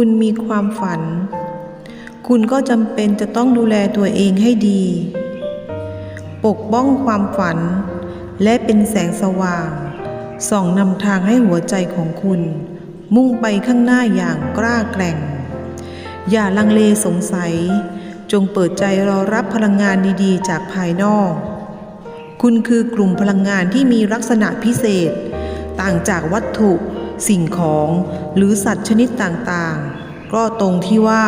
คุณมีความฝัน คุณก็จำเป็นจะต้องดูแลตัวเองให้ดี ปกป้องความฝัน และเป็นแสงสว่าง ส่องนำทางให้หัวใจของคุณ มุ่งไปข้างหน้าอย่างกล้าแกร่ง อย่าลังเลสงสัย จงเปิดใจรอรับพลังงานดีๆ จากภายนอก คุณคือกลุ่มพลังงานที่มีลักษณะพิเศษ ต่างจากวัตถุ สิ่งของหรือสัตว์ชนิดต่างๆ ก็ตรงที่ว่า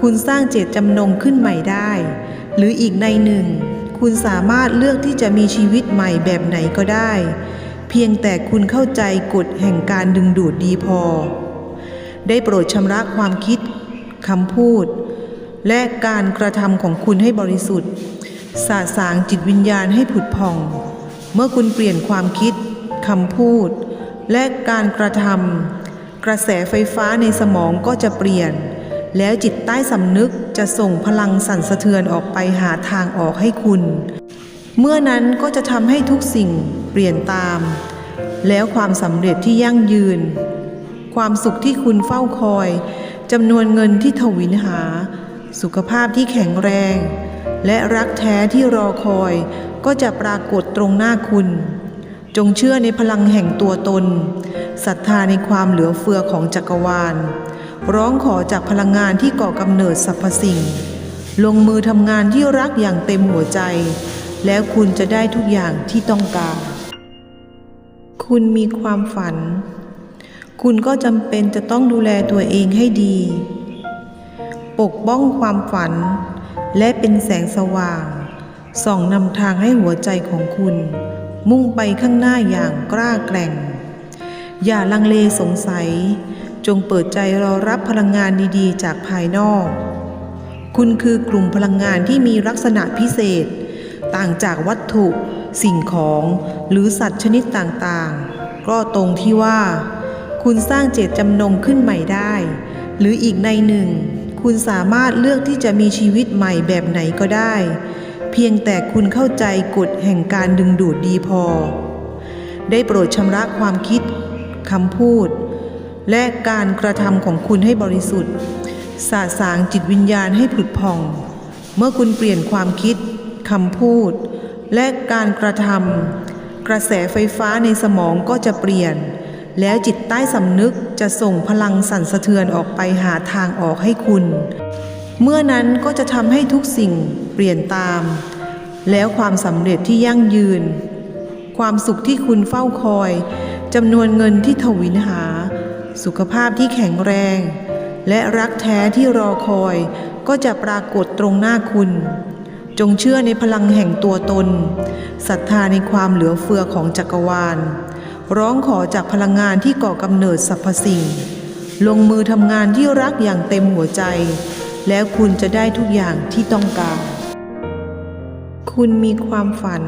คุณสร้างเจตจำนงขึ้นใหม่ได้ หรืออีกในหนึ่ง คุณสามารถเลือกที่จะมีชีวิตใหม่แบบไหนก็ได้ เพียงแต่คุณเข้าใจกฎแห่งการดึงดูดดีพอ ได้โปรดชำระความคิดคำพูด และการกระทำของคุณให้บริสุทธิ์สาสางจิตวิญญาณให้ผุดผ่อง เมื่อคุณเปลี่ยนความคิดคำพูด และการกระทำกระแสไฟฟ้าในสมองก็จะเปลี่ยน แล้วจิตใต้สำนึกจะส่งพลังสั่นสะเทือนออกไปหาทางออกให้คุณ เมื่อนั้นก็จะทำให้ทุกสิ่งเปลี่ยนตาม แล้วความสำเร็จที่ยั่งยืน ความสุขที่คุณเฝ้าคอยจำนวนเงินที่ทวินหา สุขภาพที่แข็งแรง และรักแท้ที่รอคอยก็จะปรากฏตรงหน้าคุณ จงเชื่อในพลังแห่งตัวตนศรัทธาในความเหลือเฟือของจักรวาล ร้องขอจากพลังงานที่ก่อกำเนิดสรรพสิ่ง ลงมือทำงานที่รักอย่างเต็มหัวใจ แล้วคุณจะได้ทุกอย่างที่ต้องการ คุณมีความฝัน คุณก็จำเป็นจะต้องดูแลตัวเองให้ดี ปกป้องความฝัน และเป็นแสงสว่างส่องนำทางให้หัวใจของคุณ มุ่งไปข้างหน้าอย่างกล้าแกร่ง อย่าลังเลสงสัย จงเปิดใจรอรับพลังงานดีๆ จากภายนอก คุณคือกลุ่มพลังงานที่มีลักษณะพิเศษ ต่างจากวัตถุ สิ่งของหรือสัตว์ชนิดต่างๆ ก็ตรงที่ว่า คุณสร้างเจตจำนงขึ้นใหม่ได้ หรืออีกในหนึ่ง คุณสามารถเลือกที่จะมีชีวิตใหม่แบบไหนก็ได้ พียงแต่คุณเข้าใจกฎแห่งการดึงดูดดีพอ ได้โปรดชำระความคิดคำพูด และการกระทำของคุณให้บริสุทธิ์ สาสางจิตวิญญาณให้ผุดผ่อง เมื่อคุณเปลี่ยนความคิดคำพูด และการกระทำกระแสไฟฟ้าในสมองก็จะเปลี่ยน แล้วจิตใต้สำนึกจะส่งพลังสั่นสะเทือนออกไปหาทางออกให้คุณ เมื่อนั้นก็จะทำให้ทุกสิ่งเปลี่ยนตาม แล้วความสำเร็จที่ยั่งยืน ความสุขที่คุณเฝ้าคอยจำนวนเงินที่ทวินหา สุขภาพที่แข็งแรง และรักแท้ที่รอคอยก็จะปรากฏตรงหน้าคุณ จงเชื่อในพลังแห่งตัวตนศรัทธาในความเหลือเฟือของจักรวาล ร้องขอจากพลังงานที่ก่อกำเนิดสรรพสิ่ง ลงมือทำงานที่รักอย่างเต็มหัวใจ แล้วคุณจะได้ทุกอย่างที่ต้องการ คุณมีความฝัน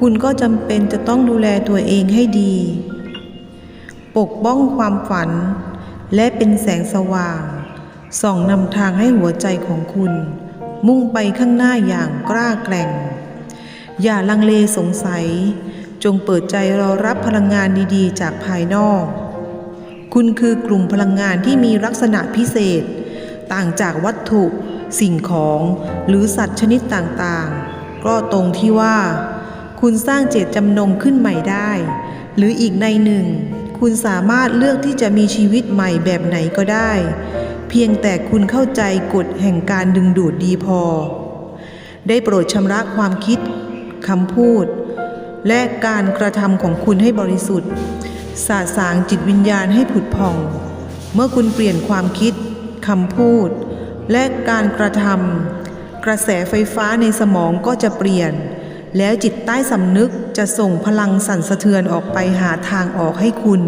คุณก็จำเป็นจะต้องดูแลตัวเองให้ดี ปกป้องความฝัน และเป็นแสงสว่าง ส่องนำทางให้หัวใจของคุณ มุ่งไปข้างหน้าอย่างกล้าแกร่ง อย่าลังเลสงสัย จงเปิดใจรอรับพลังงานดีๆ จากภายนอก คุณคือกลุ่มพลังงานที่มีลักษณะพิเศษ ต่างจากวัตถุสิ่งของหรือสัตว์ชนิดต่างๆ ก็ตรงที่ว่า คุณสร้างเจตจำนงขึ้นใหม่ได้ หรืออีกในหนึ่ง คุณสามารถเลือกที่จะมีชีวิตใหม่แบบไหนก็ได้ เพียงแต่คุณเข้าใจกฎแห่งการดึงดูดดีพอ ได้โปรดชำระความคิดคำพูด และการกระทำของคุณให้บริสุทธิ์สาสางจิตวิญญาณให้ผุดผ่อง เมื่อคุณเปลี่ยนความคิด คำพูด และการกระทำกระแสไฟฟ้าในสมองก็จะเปลี่ยน แล้วจิตใต้สำนึกจะส่งพลังสั่นสะเทือนออกไปหาทางออกให้คุณ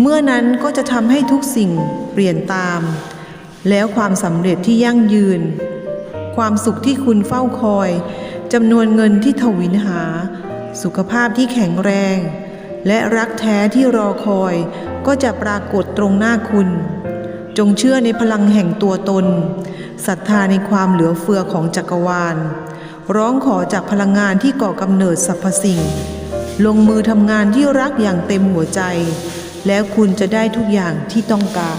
เมื่อนั้นก็จะทำให้ทุกสิ่งเปลี่ยนตาม แล้วความสำเร็จที่ยั่งยืน ความสุขที่คุณเฝ้าคอยจำนวนเงินที่ทวินหา สุขภาพที่แข็งแรง และรักแท้ที่รอคอยก็จะปรากฏตรงหน้าคุณ จงเชื่อในพลังแห่งตัวตนศรัทธาในความเหลือเฟือของจักรวาล ร้องขอจากพลังงานที่ก่อกำเนิดสรรพสิ่ง ลงมือทำงานที่รักอย่างเต็มหัวใจ แล้วคุณจะได้ทุกอย่างที่ต้องการ